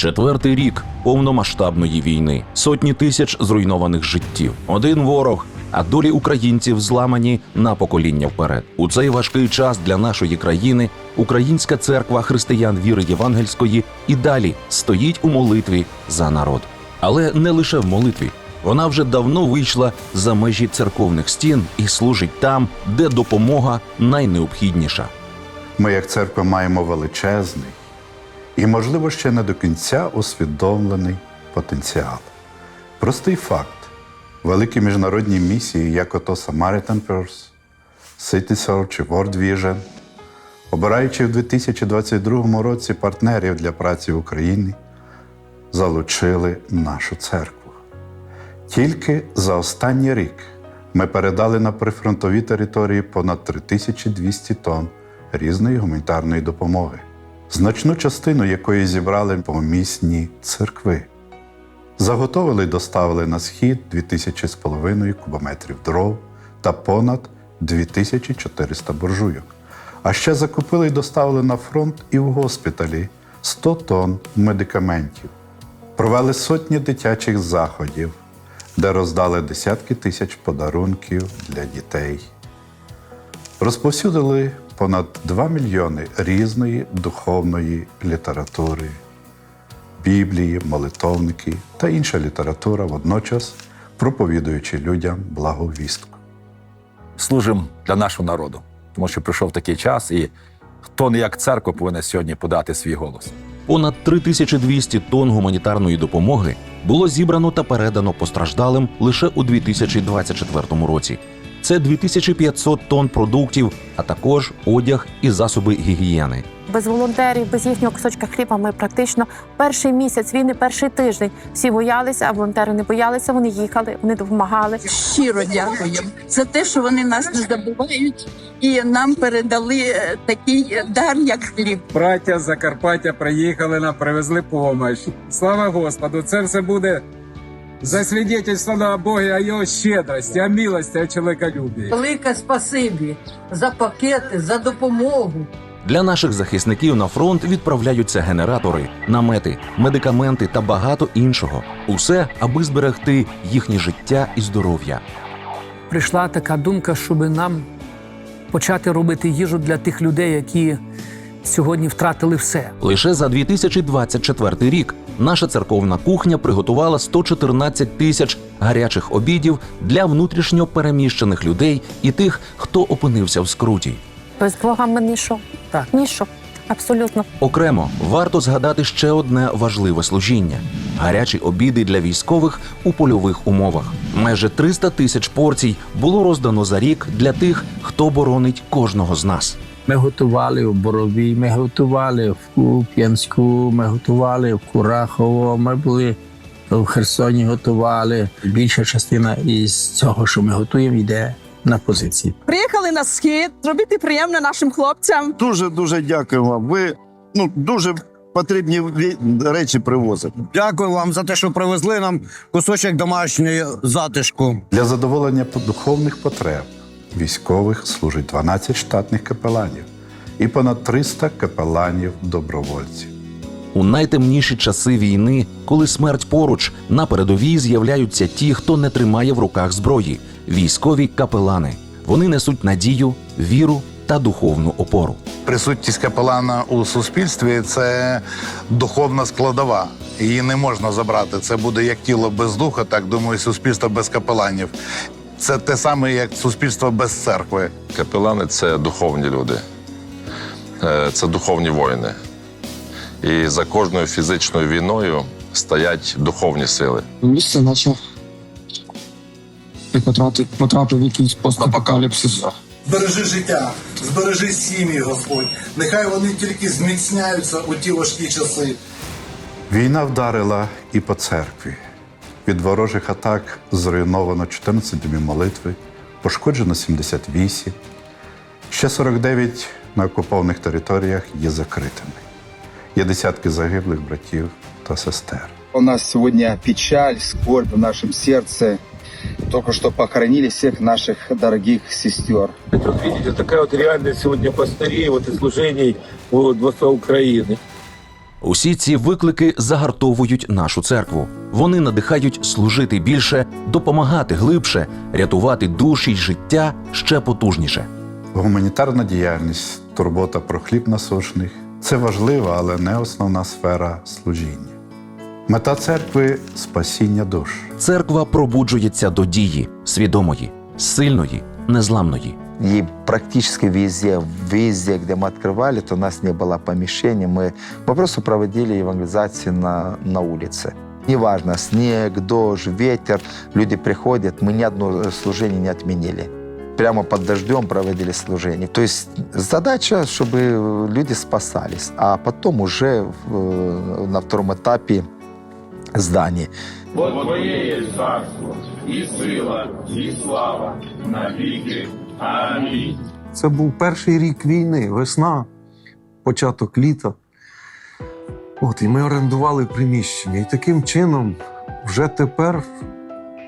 Четвертий рік повномасштабної війни, сотні тисяч зруйнованих життів, один ворог, а долі українців зламані на покоління вперед. У цей важкий час для нашої країни Українська церква християн віри євангельської і далі стоїть у молитві за народ. Але не лише в молитві. Вона вже давно вийшла за межі церковних стін і служить там, де допомога найнеобхідніша. Ми, як церква, маємо величезний і, можливо, ще не до кінця усвідомлений потенціал. Простий факт: великі міжнародні місії, як ото Samaritan Purse, Soul чи World Vision, обираючи в 2022 році партнерів для праці в Україні, залучили нашу церкву. Тільки за останній рік ми передали на прифронтові території понад 3200 тонн різної гуманітарної допомоги, значну частину якої зібрали помісні церкви. Заготовили й доставили на схід 2000,5 кубометрів дров та понад 2400 буржуйок. А ще закупили й доставили на фронт і в госпіталі 100 тонн медикаментів. Провели сотні дитячих заходів, де роздали десятки тисяч подарунків для дітей. Розповсюдили понад 2 мільйони різної духовної літератури, Біблії, молитовники та інша література, водночас проповідуючи людям благовістку. служимо для нашого народу, тому що прийшов такий час, і хто не як церква повинен сьогодні подати свій голос. Понад 3200 тонн гуманітарної допомоги було зібрано та передано постраждалим лише у 2024 році. Це 2500 тонн продуктів, а також одяг і засоби гігієни. Без волонтерів, без їхнього кусочка хліба ми практично перший місяць війни, перший тиждень всі боялися, а волонтери не боялися. Вони їхали, вони допомагали. щиро дякуємо за те, що вони нас не забувають і нам передали е, такий дар, як хліб. Браття Закарпаття приїхали нам, привезли помощь. Слава Господу! Це все буде засвідетельствовано о Боге, о його щедрості, о милості, о чоловіколюбі. Велике спасибі за пакети, за допомогу. Для наших захисників на фронт відправляються генератори, намети, медикаменти та багато іншого. Усе, аби зберегти їхнє життя і здоров'я. прийшла така думка, щоб нам почати робити їжу для тих людей, які сьогодні втратили все. Лише за 2024 рік наша церковна кухня приготувала 114 тисяч гарячих обідів для внутрішньо переміщених людей і тих, хто опинився в скруті. Без Бога ми ніщо. Так. Ніщо. Абсолютно. Окремо варто згадати ще одне важливе служіння: гарячі обіди для військових у польових умовах. Майже 300 тисяч порцій було роздано за рік для тих, хто боронить кожного з нас. Ми готували в Боровій, ми готували в Куп'янську, ми готували в Курахово, ми були в Херсоні, готували. Більша частина із цього, що ми готуємо, йде на позиції. Приїхали на схід, зробити приємно нашим хлопцям. Дуже дуже дякую вам. Ви ну дуже потрібні речі привозите. Дякую вам за те, що привезли нам кусочок домашньої затишку. Для задоволення духовних потреб військових служить 12 штатних капеланів і понад 300 капеланів-добровольців. У найтемніші часи війни, коли смерть поруч, на передовій з'являються ті, хто не тримає в руках зброї військові капелани. Вони несуть надію, віру та духовну опору. Присутність капелана у суспільстві це духовна складова. Її не можна забрати. Це буде як тіло без духа, так думаю, суспільство без капеланів. Це те саме, як суспільство без церкви. Капелани це духовні люди, Е, це духовні воїни. І за кожною фізичною війною стоять духовні сили. Місце, наче потрапив, потрапив в якийсь постапокаліпсис. Збережи життя, збережи сім'ї, Господь. Нехай вони тільки зміцняються у ті важкі часи. Війна вдарила і по церкві. Від ворожих атак зруйновано 14 домів молитви, пошкоджено 78. Ще 49 на окупованих територіях є закритими. Є десятки загиблих братів та сестер. У нас сегодня печаль, скорбь в нашем сердце. Только что похоронили всех наших дорогих сестер. Вот видите, такая вот реальность сегодня пастырей, вот и служений вот, во Украины. Усі ці виклики загартовують нашу церкву. Вони надихають служити більше, допомагати глибше, рятувати душі й життя ще потужніше. Гуманітарна діяльність, турбота про хліб насущних це важлива, але не основна сфера служіння. Мета церкви спасіння душ. Церква пробуджується до дії свідомої, сильної, незламної. И практически везде, везде, где мы открывали, то у нас не было помещений. Мы, мы просто проводили евангелизацию на, на улице. Неважно, снег, дождь, ветер, люди приходят, мы ни одно служение не отменили. Прямо под дождем проводили служение. То есть задача, чтобы люди спасались, а потом уже в- на втором этапе здание. Бо Твоє є царство, і сила, і слава навіки. Амінь. Це був перший рік війни, весна, початок літа. От, і ми орендували приміщення. І таким чином, вже тепер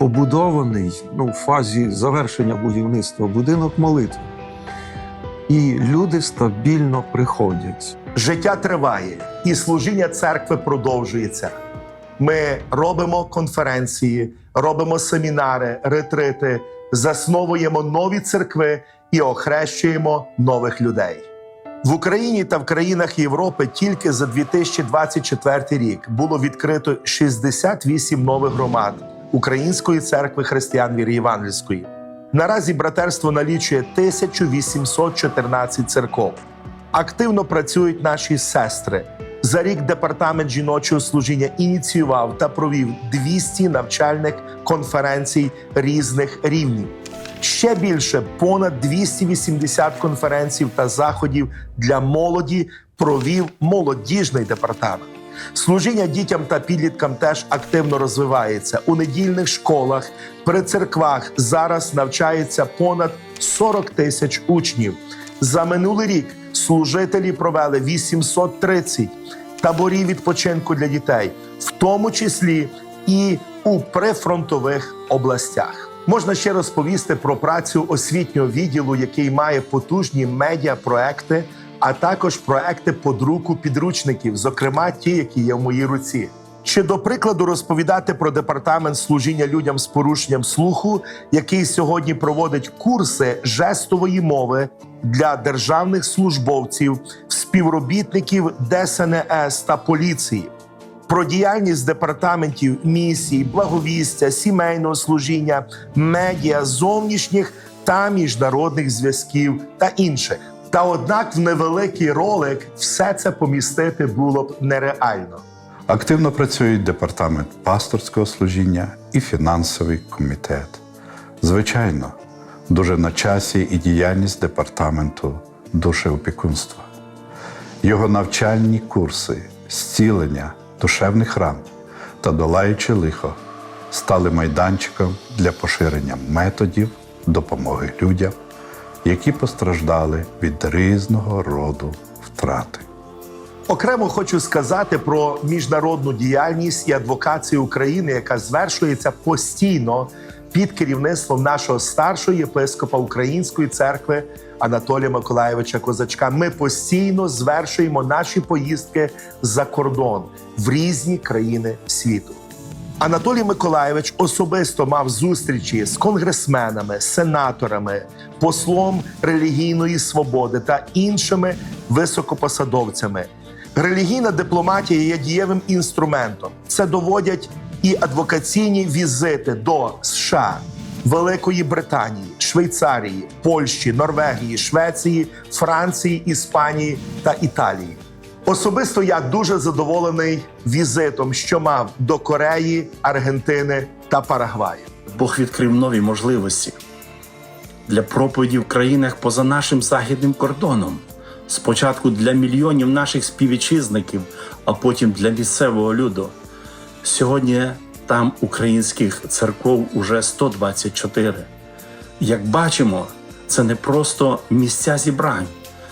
побудований ну, в фазі завершення будівництва будинок молитви. І люди стабільно приходять. Життя триває, і служіння церкви продовжується. Ми робимо конференції, робимо семінари, ретрити, засновуємо нові церкви і охрещуємо нових людей. В Україні та в країнах Європи тільки за 2024 рік було відкрито 68 нових громад Української церкви християн віри Євангельської. Наразі братерство налічує 1814 церков. Активно працюють наші сестри. За рік департамент жіночого служіння ініціював та провів 200 навчальних конференцій різних рівнів. Ще більше понад 280 конференцій та заходів для молоді провів молодіжний департамент. Служіння дітям та підліткам теж активно розвивається у недільних школах, при церквах зараз навчається понад 40 тисяч учнів. За минулий рік служителі провели 830 таборів відпочинку для дітей, в тому числі і у прифронтових областях. Можна ще розповісти про працю освітнього відділу, який має потужні медіапроекти, а також проекти по друку підручників, зокрема ті, які є в моїй руці. Чи до прикладу розповідати про департамент служіння людям з порушенням слуху, який сьогодні проводить курси жестової мови для державних службовців, співробітників ДСНС та поліції, про діяльність департаментів місій, благовістя, сімейного служіння, медіа, зовнішніх та міжнародних зв'язків та інших. Та однак в невеликий ролик все це помістити було б нереально. Активно працюють департамент пасторського служіння і фінансовий комітет. Звичайно, дуже на часі і діяльність департаменту душеопікунства. Його навчальні курси, зцілення, душевний храм та долаючи лихо стали майданчиком для поширення методів допомоги людям, які постраждали від різного роду втрати. Окремо хочу сказати про міжнародну діяльність і адвокацію України, яка звершується постійно під керівництвом нашого старшого єпископа Української церкви Анатолія Миколаєвича Козачка. Ми постійно звершуємо наші поїздки за кордон в різні країни світу. Анатолій Миколаєвич особисто мав зустрічі з конгресменами, сенаторами, послом релігійної свободи та іншими високопосадовцями. Релігійна дипломатія є дієвим інструментом. Це доводять і адвокаційні візити до США, Великої Британії, Швейцарії, Польщі, Норвегії, Швеції, Франції, Іспанії та Італії. Особисто я дуже задоволений візитом, що мав до Кореї, Аргентини та Парагваю. Бог відкрив нові можливості для проповіді в країнах поза нашим західним кордоном. Спочатку для мільйонів наших співвітчизників, а потім для місцевого люду. Сьогодні там українських церков уже 124. Як бачимо, це не просто місця зібрань,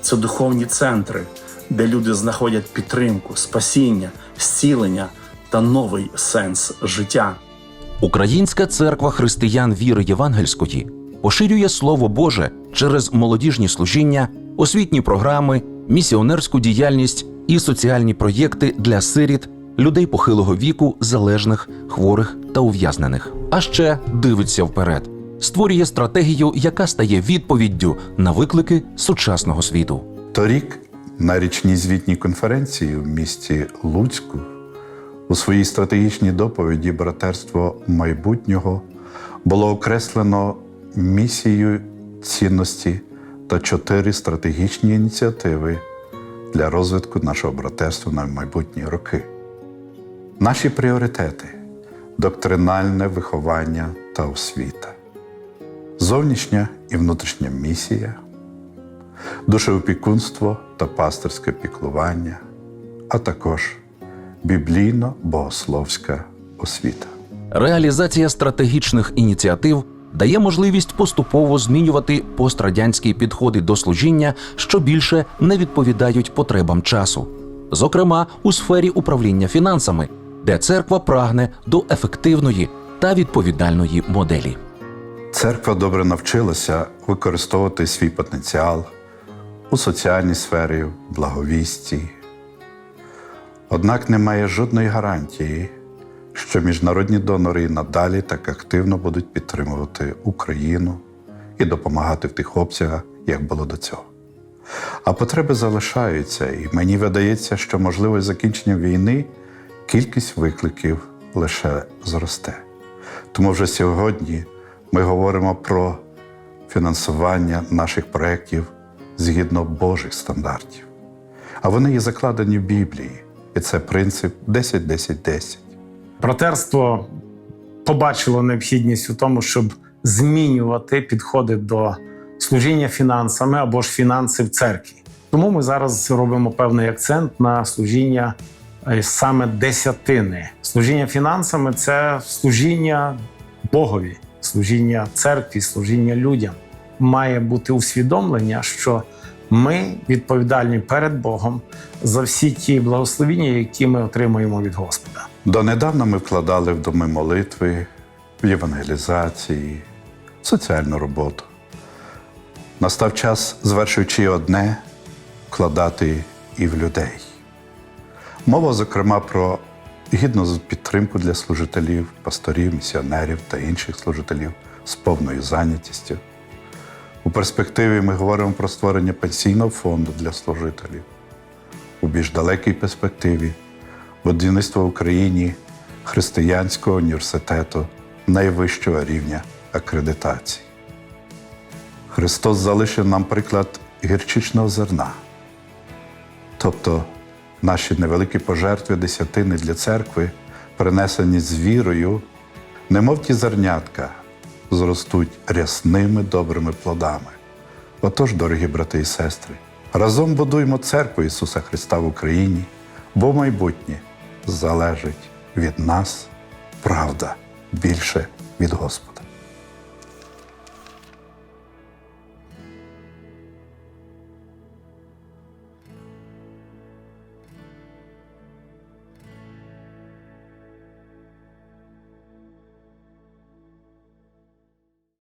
це духовні центри, де люди знаходять підтримку, спасіння, зцілення та новий сенс життя. Українська церква християн віри євангельської поширює Слово Боже через молодіжні служіння, освітні програми, місіонерську діяльність і соціальні проєкти для сиріт, людей похилого віку, залежних, хворих та ув'язнених. А ще дивиться вперед, створює стратегію, яка стає відповіддю на виклики сучасного світу. Торік на річній звітній конференції в місті Луцьку у своїй стратегічній доповіді Братерство майбутнього було окреслено місію цінності та чотири стратегічні ініціативи для розвитку нашого братерства на майбутні роки. Наші пріоритети доктринальне виховання та освіта, зовнішня і внутрішня місія, душеопікунство та пастирське піклування, а також біблійно-богословська освіта. Реалізація стратегічних ініціатив дає можливість поступово змінювати пострадянські підходи до служіння, що більше не відповідають потребам часу, зокрема у сфері управління фінансами, де церква прагне до ефективної та відповідальної моделі. Церква добре навчилася використовувати свій потенціал у соціальній сфері, благовісті. Однак немає жодної гарантії, що міжнародні донори і надалі так активно будуть підтримувати Україну і допомагати в тих обсягах, як було до цього. А потреби залишаються, і мені видається, що можливо закінчення війни кількість викликів лише зросте. Тому вже сьогодні ми говоримо про фінансування наших проєктів згідно Божих стандартів. А вони є закладені в Біблії, і це принцип 10-10-10. Братерство побачило необхідність у тому, щоб змінювати підходи до служіння фінансами або ж фінанси в церкві. Тому ми зараз робимо певний акцент на служіння е, саме десятини. Служіння фінансами це служіння Богові, служіння церкві, служіння людям. Має бути усвідомлення, що ми відповідальні перед Богом за всі ті благословіння, які ми отримуємо від Господа. Донедавна ми вкладали в доми молитви, в євангелізації, в соціальну роботу. Настав час, звершуючи одне, вкладати і в людей. Мова, зокрема, про гідну підтримку для служителів, пасторів, місіонерів та інших служителів з повною зайнятістю. У перспективі ми говоримо про створення пенсійного фонду для служителів. У більш далекій перспективі будівництво в Україні християнського університету найвищого рівня акредитації. Христос залишив нам приклад гірчичного зерна, тобто наші невеликі пожертви десятини для церкви, принесені з вірою, немов ті зернятка, зростуть рясними добрими плодами. Отож, дорогі брати і сестри, разом будуємо церкву Ісуса Христа в Україні, бо майбутнє залежить від нас, правда, більше від Господа.